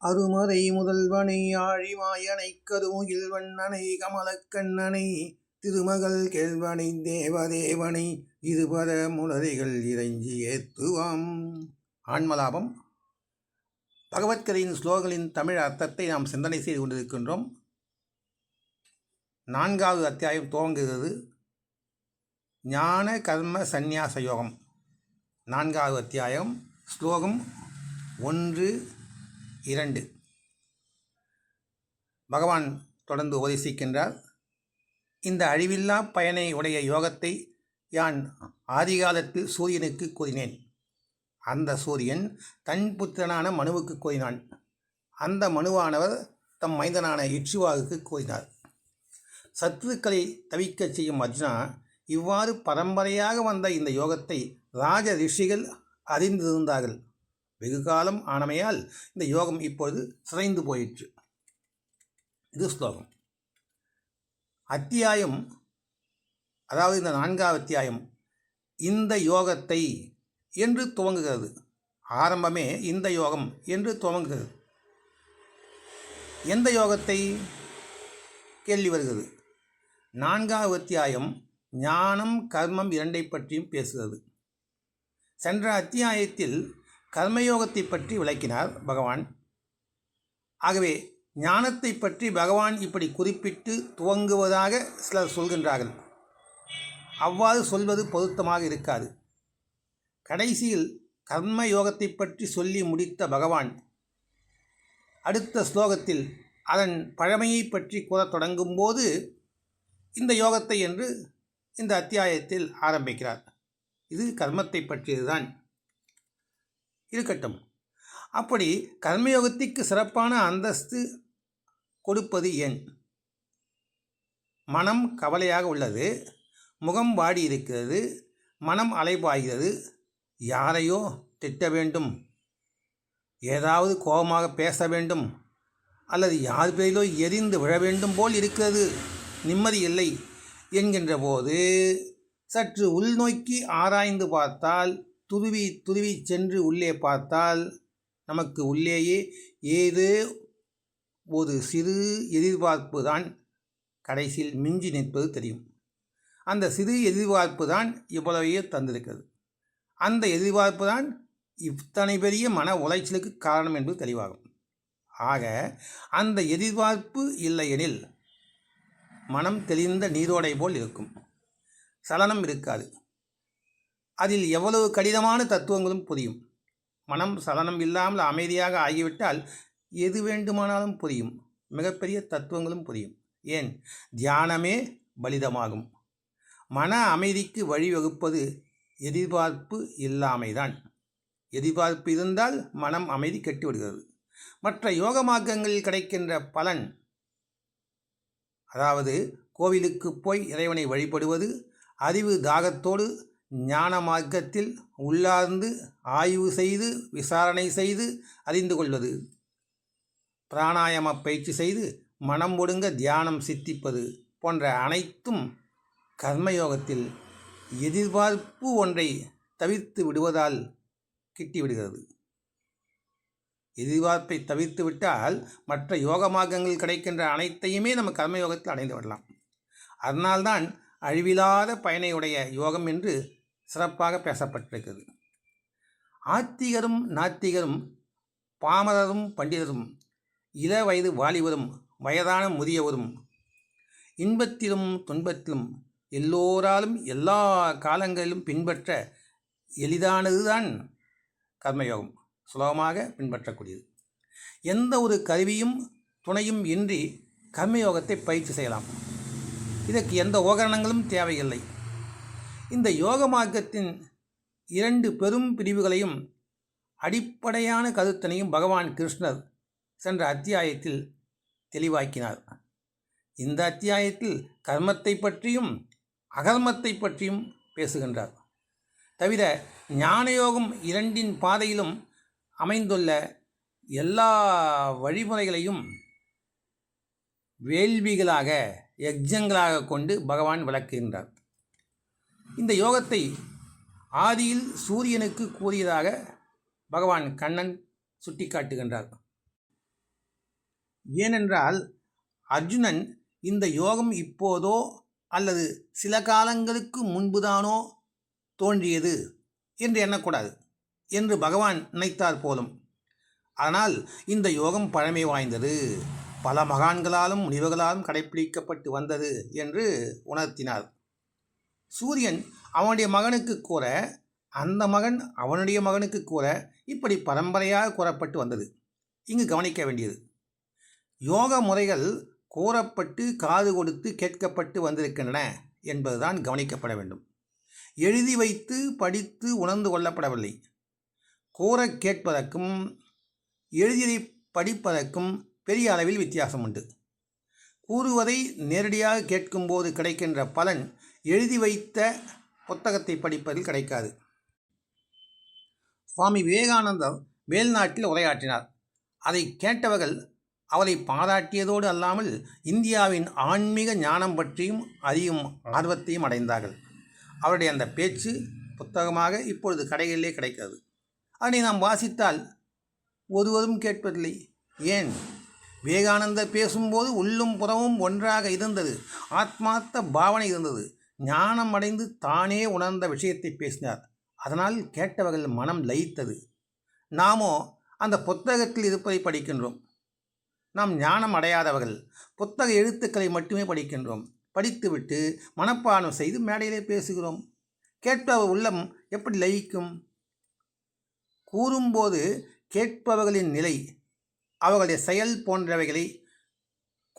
அருமறை முதல்வனை ஆழிமாயனை கருமுகில் வண்ணனை கமலக்கண்ணனை திருமகள் கேள்வனை தேவதேவனை இருபர முலரைகள் இறைஞ்சி ஏத்துவாம். ஆன்மலாபம். பகவத்கதையின் ஸ்லோகங்களின் தமிழ் அர்த்தத்தை நாம் சிந்தனை செய்து கொண்டிருக்கின்றோம். நான்காவது அத்தியாயம் துவங்குகிறது. ஞான கர்ம சந்நியாச யோகம். நான்காவது அத்தியாயம். ஸ்லோகம் ஒன்று. இரண்டு. பகவான் தொடர்ந்து உபதேசிக்கின்றார் இந்த அழிவில்லா பயனை உடைய யோகத்தை யான் ஆதிகாலத்தில் சூரியனுக்கு கூறினேன். அந்த சூரியன் தன் புத்திரனான மனுவுக்கு கூறினான். அந்த மனுவானவர் தம் மைந்தனான இட்சுவாவுக்கு கூறினார். சத்துருக்களை தவிக்கச் செய்யும் அர்ஜுனா இவ்வாறு பரம்பரையாக வந்த இந்த யோகத்தை ராஜ ரிஷிகள் அறிந்திருந்தார்கள். வெகு காலம் ஆனமையால் இந்த யோகம் இப்பொழுது சிதைந்து போயிற்று. இது ஸ்லோகம். அத்தியாயம் அதாவது இந்த நான்காவது அத்தியாயம் இந்த யோகத்தை என்று துவங்குகிறது. ஆரம்பமே இந்த யோகம் என்று துவங்குகிறது. எந்த யோகத்தை? கேள்வி வருகிறது. நான்காவது அத்தியாயம் ஞானம் கர்மம் இரண்டை பற்றியும் பேசுகிறது. சென்ற அத்தியாயத்தில் கர்மயோகத்தை பற்றி விளக்கினார் பகவான். ஆகவே ஞானத்தை பற்றி பகவான் இப்படி குறிப்பிட்டு துவங்குவதாக சிலர் சொல்கின்றார்கள். அவ்வாறு சொல்வது பொருத்தமாக இருக்காது. கடைசியில் கர்ம யோகத்தை பற்றி சொல்லி முடித்த பகவான் அடுத்த ஸ்லோகத்தில் அதன் பழமையை பற்றி கூறத் தொடங்கும்போது இந்த யோகத்தை என்று இந்த அத்தியாயத்தில் ஆரம்பிக்கிறார். இது கர்மத்தை பற்றியதுதான். இருக்கட்டும். அப்படி கர்மயோகத்திற்கு சிறப்பான அந்தஸ்து கொடுப்பது ஏன்? மனம் கவலையாக உள்ளது முகம் வாடி இருக்கிறது மனம் அலைபாய்கிறது யாரையோ திட்ட வேண்டும் ஏதாவது கோபமாக பேச வேண்டும் அல்லது யார் பேரிலோ எரிந்து விழ வேண்டும் போல் இருக்கிறது நிம்மதி இல்லை என்கின்ற போது சற்று உள்நோக்கி ஆராய்ந்து பார்த்தால் துருவி துருவி சென்று உள்ளே பார்த்தால் நமக்கு உள்ளேயே ஏதோ ஒரு சிறு எதிர்பார்ப்பு தான் கடைசியில் மிஞ்சி நிற்பது தெரியும். அந்த சிறு எதிர்பார்ப்பு தான் இவ்வளவையே தந்திருக்கிறது. அந்த எதிர்பார்ப்பு தான் இத்தனை பெரிய மன உளைச்சலுக்கு காரணம் என்பது தெளிவாகும். ஆக அந்த எதிர்பார்ப்பு இல்லையெனில் மனம் தெளிந்த நீரோடை போல் இருக்கும். சலனம் இருக்காது. அதில் எவ்வளவு கடினமான தத்துவங்களும் புரியும். மனம் சலனம் இல்லாமல் அமைதியாக ஆகிவிட்டால் எது வேண்டுமானாலும் புரியும். மிகப்பெரிய தத்துவங்களும் புரியும். ஏன்? தியானமே பலிதமாகும். மன அமைதிக்கு வழிவகுப்பது எதிர்பார்ப்பு இல்லாமைதான். எதிர்பார்ப்பு இருந்தால் மனம் அமைதி கட்டிவிடுகிறது. மற்ற யோக மார்க்கங்களில் கிடைக்கின்ற பலன் அதாவது கோவிலுக்கு போய் இறைவனை வழிபடுவது அறிவு தாகத்தோடு ஞான மார்க்கத்தில் உள்ளார்ந்து ஆய்வு செய்து விசாரணை செய்து அறிந்து கொள்வது. பிராணாயாம பயிற்சி செய்து மனம் ஒடுங்க தியானம் சித்திப்பது போன்ற அனைத்தும் கர்மயோகத்தில் எதிர்பார்ப்பு ஒன்றை தவிர்த்து விடுவதால் கிட்டிவிடுகிறது. எதிர்பார்ப்பை தவிர்த்து விட்டால் மற்ற யோக மார்க்கங்கள் கிடைக்கின்ற அனைத்தையுமே நம்ம கர்மயோகத்தில் அடைந்து விடலாம் அதனால்தான் அழிவில்லாத பயனையுடைய யோகம் என்று சிறப்பாக பேசப்பட்டிருக்கிறது ஆத்திகரும் நாத்திகரும் பாமரரும் பண்டிதரும் இள வயது வாலிபரும் வயதான முதியவரும் இன்பத்திலும் துன்பத்திலும் எல்லோராலும் எல்லா காலங்களிலும் பின்பற்ற எளிதானதுதான் கர்மயோகம். சுலபமாக பின்பற்றக்கூடியது. எந்த ஒரு கருவியும் துணையும் இன்றி கர்மயோகத்தை பயிற்சி செய்யலாம். இதற்கு எந்த உபகரணங்களும் தேவையில்லை. இந்த யோக மார்க்கத்தின் இரண்டு பெரும் பிரிவுகளையும் அடிப்படையான கருத்தனையும் பகவான் கிருஷ்ணர் சென்ற அத்தியாயத்தில் தெளிவாக்கினார். இந்த அத்தியாயத்தில் கர்மத்தை பற்றியும் அகர்மத்தை பற்றியும் பேசுகின்றார். தவிர ஞானயோகம் இரண்டின் பாதையிலும் அமைந்துள்ள எல்லா வழிமுறைகளையும் வேள்விகளாக யஜ்ஜங்களாக கொண்டு பகவான் விளக்குகின்றார். இந்த யோகத்தை ஆதியில் சூரியனுக்கு கூறியதாக பகவான் கண்ணன் சுட்டிக்காட்டுகின்றார். ஏனென்றால் அர்ஜுனன் இந்த யோகம் இப்போதோ அல்லது சில காலங்களுக்கு முன்புதானோ தோன்றியது என்று எண்ணக்கூடாது என்று பகவான் நினைத்தார் போலும் ஆனால் இந்த யோகம் பழமை வாய்ந்தது. பல மகான்களாலும் முனிவர்களாலும் கடைப்பிடிக்கப்பட்டு வந்தது என்று உணர்த்தினார். சூரியன் அவனுடைய மகனுக்கு கூற அந்த மகன் அவனுடைய மகனுக்கு கூற இப்படி பரம்பரையாக கூறப்பட்டு வந்தது. இங்கு கவனிக்க வேண்டியது. யோக முறைகள் கூறப்பட்டு காது கொடுத்து கேட்கப்பட்டு வந்திருக்கின்றன என்பதுதான் கவனிக்கப்பட வேண்டும். எழுதி வைத்து படித்து உணர்ந்து கொள்ளப்படவில்லை. கூற கேட்பதற்கும் எழுதியதை படிப்பதற்கும் பெரிய அளவில் வித்தியாசம் உண்டு. கூறுவதை நேரடியாக கேட்கும்போது கிடைக்கின்ற பலன் எழுதி வைத்த புத்தகத்தை படிப்பதில் கிடைக்காது. சுவாமி விவேகானந்தர் மேல்நாட்டில் உரையாற்றினார். அதை கேட்டவர்கள் அவரை பாராட்டியதோடு அல்லாமல் இந்தியாவின் ஆன்மீக ஞானம் பற்றியும் அறியும் ஆர்வத்தையும் அடைந்தார்கள். அவருடைய அந்த பேச்சு புத்தகமாக இப்பொழுது கடைகளிலே கிடைக்கிறது. அதனை நாம் வாசித்தால் ஒருவரும் கேட்பதில்லை. ஏன்? விவேகானந்தர் பேசும்போது உள்ளும் புறமும் ஒன்றாக இருந்தது. ஆத்மார்த்த பாவனை இருந்தது. ஞானம் அடைந்து தானே உணர்ந்த விஷயத்தை பேசினார். அதனால் கேட்டவர்கள் மனம் லயித்தது. நாமோ அந்த புத்தகத்தில் இருப்பதை படிக்கின்றோம். நாம் ஞானம் அடையாதவர்கள் புத்தக எழுத்துக்களை மட்டுமே படிக்கின்றோம். படித்துவிட்டு மனப்பாடம் செய்து மேடையிலே பேசுகிறோம். கேட்பவர் உள்ளம் எப்படி லயிக்கும்? கூறும்போது கேட்பவர்களின் நிலை அவர்களுடைய செயல் போன்றவைகளை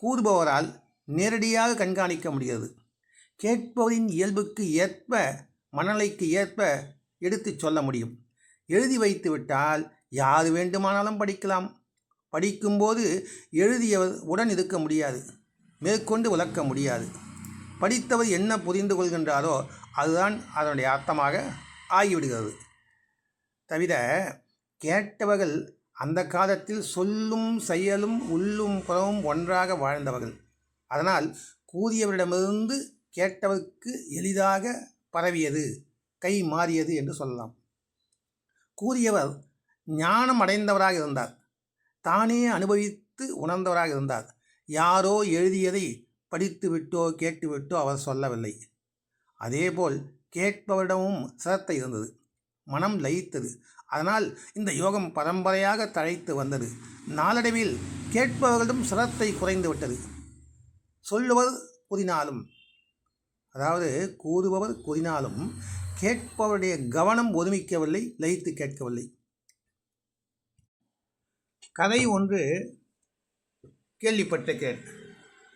கூறுபவரால் நேரடியாக கண்காணிக்க முடிகிறது. கேட்பவரின் இயல்புக்கு ஏற்ப மனநிலைக்கு ஏற்ப எடுத்துச் சொல்ல முடியும். எழுதி வைத்துவிட்டால் யார் வேண்டுமானாலும் படிக்கலாம். படிக்கும்போது எழுதியவர் உடன் இருக்க முடியாது. மேற்கொண்டு விளக்க முடியாது. படித்தவர் என்ன புரிந்து கொள்கின்றாரோ அதுதான் அதனுடைய அர்த்தமாக ஆகிவிடுகிறது. தவிர கேட்டவர்கள் அந்த காலத்தில் சொல்லும் செயலும் உள்ளும் புறமும் ஒன்றாக வாழ்ந்தவர்கள். அதனால் கூறியவரிடமிருந்து கேட்டவருக்கு எளிதாக பரவியது கை மாறியது என்று சொல்லலாம். கூறியவர் ஞானம் அடைந்தவராக இருந்தார். தானே அனுபவித்து உணர்ந்தவராக இருந்தார். யாரோ எழுதியதை படித்து விட்டோ கேட்டுவிட்டோ அவர் சொல்லவில்லை. அதேபோல் கேட்பவரிடமும் சிரத்தை இருந்தது. மனம் லயித்தது. அதனால் இந்த யோகம் பரம்பரையாக தழைத்து வந்தது. நாளடைவில் கேட்பவர்களிடம் சிரத்தை குறைந்துவிட்டது. சொல்லுவர் கூறினாலும் அதாவது கூறுபவர் கூறினாலும் கேட்பவருடைய கவனம் ஒதுமிக்கவில்லை லயித்து கேட்கவில்லை. கதை ஒன்று கேள்விப்பட்ட கேள்.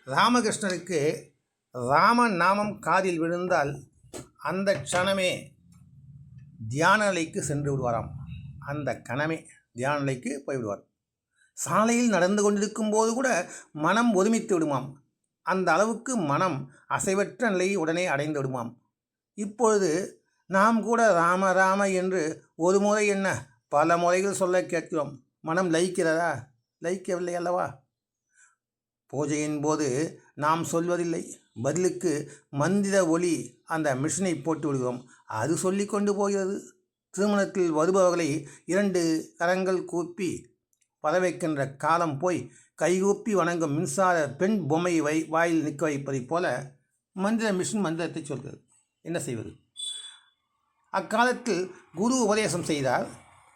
ராமகிருஷ்ணருக்கு ராம நாமம் காதில் விழுந்தால் அந்த க்ஷணமே தியான நிலைக்கு சென்று விடுவாராம். அந்த கணமே தியான நிலைக்கு போய்விடுவார். சாலையில் நடந்து கொண்டிருக்கும் போது கூட மனம் ஒதுமித்து விடுமாம். அந்த அளவுக்கு மனம் அசைவற்ற நிலையை உடனே அடைந்து விடுமாம் இப்பொழுது நாம் கூட ராம ராம என்று ஒரு முறை என்ன பல முறைகள் சொல்ல கேட்கிறோம். மனம் லயிக்கிறதா? லயிக்கவில்லை அல்லவா? பூஜையின் போது நாம் சொல்வதில்லை. பதிலுக்கு மந்திர ஒளி அந்த மிஷினை போட்டு விடுகிறோம். அது சொல்லி கொண்டு போகிறது. திருமணத்தில் வருபவர்களை இரண்டு கரங்கள் கூப்பி பதவைக்கின்ற காலம் போய் கைகூப்பி வணங்கும் மின்சார பெண் பொம்மையை வை வாயில் நிற்க வைப்பதைப் போல மந்திர மிஷின் மந்திரத்தை சொல்கிறது. என்ன செய்வது? அக்காலத்தில் குரு உபதேசம் செய்தார்.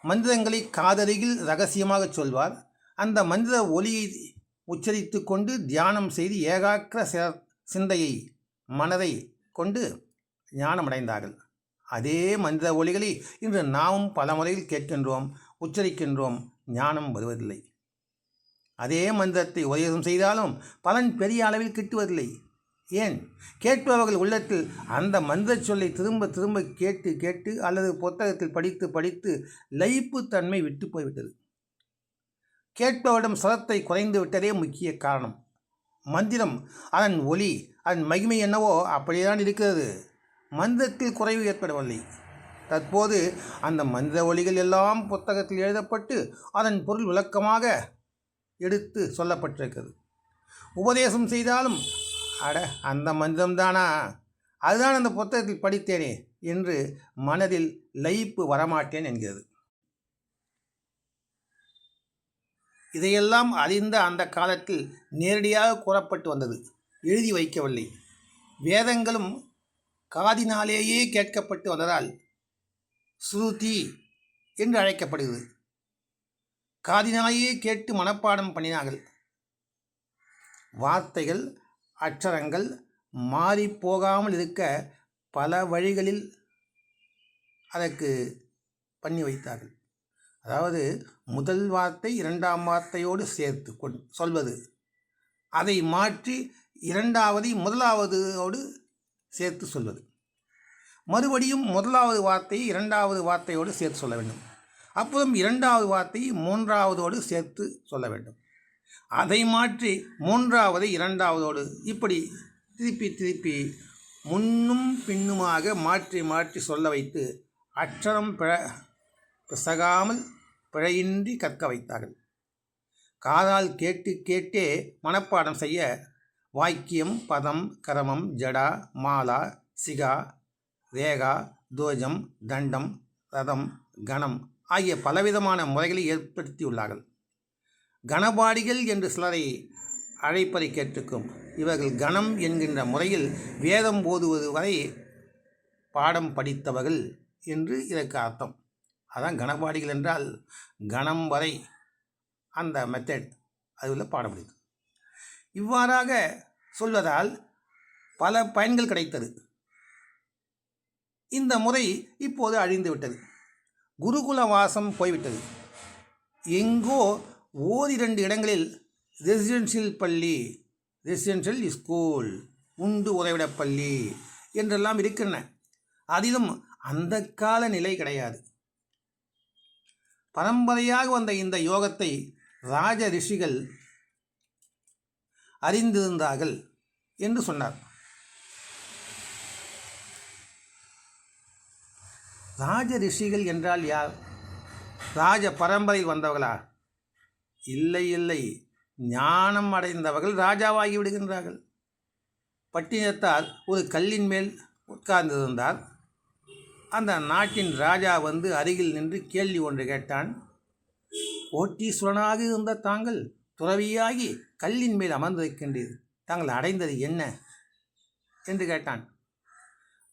மந்திரங்களை காதலியில் ரகசியமாக சொல்வார். அந்த மந்திர ஒலியை உச்சரித்து கொண்டு தியானம் செய்து ஏகாக்கிர சிந்தையை மனதை கொண்டு ஞானமடைந்தார்கள். அதே மந்திர ஒலிகளை இன்று நாமும் பல முறையில் கேட்கின்றோம் உச்சரிக்கின்றோம். ஞானம் வருவதில்லை. அதே மந்திரத்தை உபதேசம் செய்தாலும் பலன் பெரிய அளவில் கிட்டுவதில்லை. ஏன்? கேட்பவர்கள் உள்ளத்தில் அந்த மந்திர சொல்லை திரும்ப திரும்ப கேட்டு கேட்டு அல்லது புத்தகத்தில் படித்து படித்து லயிப்பு தன்மை விட்டு போய்விட்டது. கேட்பவரிடம் சதத்தை குறைந்து விட்டதே முக்கிய காரணம். மந்திரம் அதன் ஒலி அதன் மகிமை என்னவோ அப்படியேதான் இருக்கிறது. மந்திரத்தில் குறைவு ஏற்படவில்லை. தற்போது அந்த மந்திர ஒலிகள் எல்லாம் புத்தகத்தில் எழுதப்பட்டு அதன் பொருள் விளக்கமாக எடுத்து சொல்லப்பட்டிருக்கிறது. உபதேசம் செய்தாலும் அட அந்த மனிதம்தானா அதுதான் அந்த புத்தகத்தில் படித்தேனே என்று மனதில் லயிப்பு வரமாட்டேன் என்கிறது. இதையெல்லாம் அறிந்த அந்த காலத்தில் நேரடியாக கூறப்பட்டு வந்தது. எழுதி வைக்கவில்லை. வேதங்களும் காதினாலேயே கேட்கப்பட்டு வந்ததால் ஸ்ருதி என்று அழைக்கப்படுகிறது. காதினாயே கேட்டு மனப்பாடம் பண்ணினார்கள். வார்த்தைகள் அச்சரங்கள் மாறி போகாமல் இருக்க பல வழிகளில் அதற்கு பண்ணி வைத்தார்கள். அதாவது முதல் வார்த்தை இரண்டாம் வார்த்தையோடு சேர்த்து கொண் சொல்வது. அதை மாற்றி இரண்டாவதை முதலாவதோடு சேர்த்து சொல்வது. மறுபடியும் முதலாவது வார்த்தையை இரண்டாவது வார்த்தையோடு சேர்த்து சொல்ல வேண்டும். அப்புறம் இரண்டாவது வார்த்தையை மூன்றாவதோடு சேர்த்து சொல்ல வேண்டும். அதை மாற்றி மூன்றாவது இரண்டாவதோடு இப்படி திருப்பி திருப்பி முன்னும் பின்னுமாக மாற்றி மாற்றி சொல்ல வைத்து அச்சரம் பிழ பிசகாமல் பிழையின்றி கற்க வைத்தார்கள். காதால் கேட்டு கேட்டே மனப்பாடம் செய்ய வாக்கியம் பதம் கரமம் ஜடா மாலா சிகா ரேகா தோஜம் தண்டம் ரதம் கணம் ஆகிய பலவிதமான முறைகளை ஏற்படுத்தியுள்ளார்கள். கணபாடிகள் என்று சிலரை அழைப்பதை கேட்டிருக்கும். இவர்கள் கணம் என்கின்ற முறையில் வேதம் போதுவது வரை பாடம் படித்தவர்கள் என்று இதற்கு அர்த்தம். அதான் கணபாடிகள் என்றால் கணம் வரை அந்த மெத்தட் அதில் பாடம் படித்தது இவ்வாறாக சொல்வதால் பல பயன்கள் கிடைத்தது. இந்த முறை இப்போது அழிந்துவிட்டது. குருகுல வாசம் போய்விட்டது. எங்கோ ஓரிரண்டு இடங்களில் ரெசிடென்ஷியல் பள்ளி ரெசிடென்ஷியல் ஸ்கூல் உண்டு உறைவிடப் பள்ளி என்றெல்லாம் இருக்கின்றன. அதிலும் அந்த கால நிலை கிடையாது. பரம்பரையாக வந்த இந்த யோகத்தை ராஜ ரிஷிகள் அறிந்திருந்தார்கள் என்று சொன்னார். ராஜ ரிஷிகள் என்றால் யார்? ராஜ பரம்பரையில் வந்தவர்களா? இல்லை இல்லை. ஞானம் அடைந்தவர்கள் ராஜாவாகி விடுகின்றார்கள். பட்டினத்தார் ஒரு கல்லின் மேல் உட்கார்ந்திருந்தார். அந்த நாட்டின் ராஜா வந்து அருகில் நின்று கேள்வி ஒன்று கேட்டான். கோட்டீஸ்வரனாக இருந்த தாங்கள் துறவியாகி கல்லின் மேல் அமர்ந்திருக்கின்றீர். தாங்கள் அடைந்தது என்ன? என்று கேட்டான்.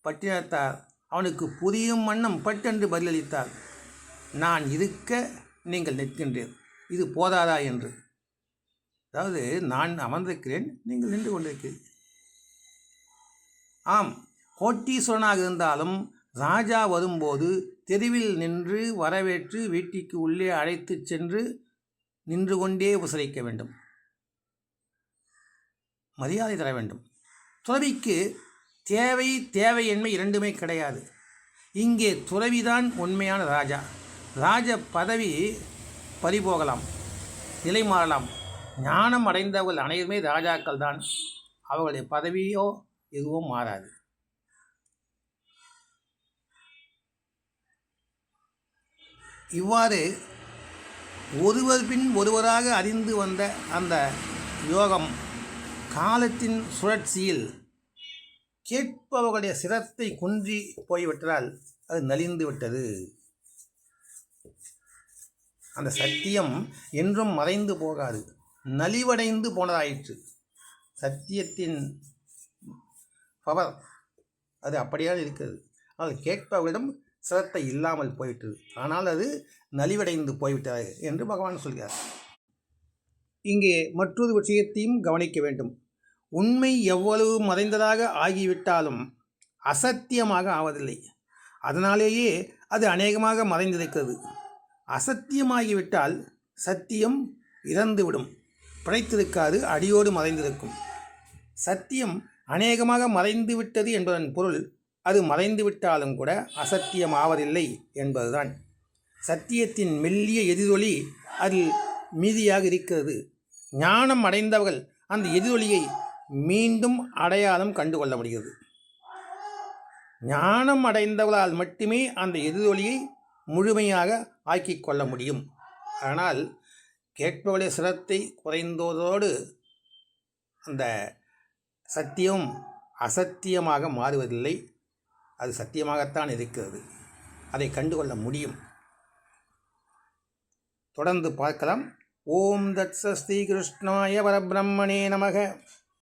பட்டினத்தார் அவனுக்கு புதிய வண்ணம் பட்டென்று பதிலளித்தார் நான் இருக்க நீங்கள் நிற்கின்றீர். இது போதாதா என்று? அதாவது நான் அமர்ந்திருக்கிறேன் நீங்கள் நின்று கொண்டிருக்கிறீர். ஆம் கோட்டீஸ்வரனாக இருந்தாலும் ராஜா வரும்போது தெருவில் நின்று வரவேற்று வீட்டிற்கு உள்ளே அழைத்துச் சென்று நின்று கொண்டே உபசரிக்க வேண்டும். மரியாதை தர வேண்டும். துறவிக்கு தேவை தேவையின்மை இரண்டுமே கிடையாது. இங்கே துறவிதான் உண்மையான ராஜா. ராஜ பதவி பறிபோகலாம் நிலை மாறலாம். ஞானம் அடைந்தவர்கள் அனைவருமே ராஜாக்கள் தான். அவர்களுடைய பதவியோ எதுவும் மாறாது. இவ்வாறு ஒருவர் பின் ஒருவராக அறிந்து வந்த அந்த யோகம் காலத்தின் சுழற்சியில் கேட்பவர்களுடைய சிரத்தை குன்றி போய்விட்டதால் அது நலிந்து விட்டது. அந்த சத்தியம் என்றும் மறைந்து போகாது. நலிவடைந்து போனதாயிற்று. சத்தியத்தின் பவர் அது அப்படியாக இருக்கிறது. அது கேட்பவர்களிடம் சிரத்தை இல்லாமல் போய்விட்டது. ஆனால் அது நலிவடைந்து போய்விட்டது என்று பகவான் சொல்கிறார். இங்கே மற்றொரு விஷயத்தையும் கவனிக்க வேண்டும். உண்மை எவ்வளவு மறைந்ததாக ஆகிவிட்டாலும் அசத்தியமாக ஆவதில்லை. அதனாலேயே அது அநேகமாக மறைந்திருக்கிறது. அசத்தியமாகிவிட்டால் சத்தியம் இறந்துவிடும். பிழைத்திருக்காது அடியோடு மறைந்திருக்கும். சத்தியம் அநேகமாக மறைந்து விட்டது என்பதன் பொருள் அது மறைந்துவிட்டாலும் கூட அசத்தியம் ஆவதில்லை என்பதுதான். சத்தியத்தின் மெல்லிய எதிரொலி அதில் மீதியாக இருக்கிறது. ஞானம் அடைந்தவர்கள் அந்த எதிரொலியை மீண்டும் அடையாளம் கண்டு கொள்ள முடிகிறது ஞானம் அடைந்தவளால் மட்டுமே அந்த எதிரொலியை முழுமையாக ஆக்கிக் கொள்ள முடியும். ஆனால் கேட்பவளை சிரத்தை குறைந்ததோடு அந்த சத்தியம் அசத்தியமாக மாறுவதில்லை. அது சத்தியமாகத்தான் இருக்கிறது. அதை கண்டுகொள்ள முடியும். தொடர்ந்து பார்க்கலாம். ஓம் தத் ஸ்ரீ கிருஷ்ணாய பரபிரம்மணே நமக.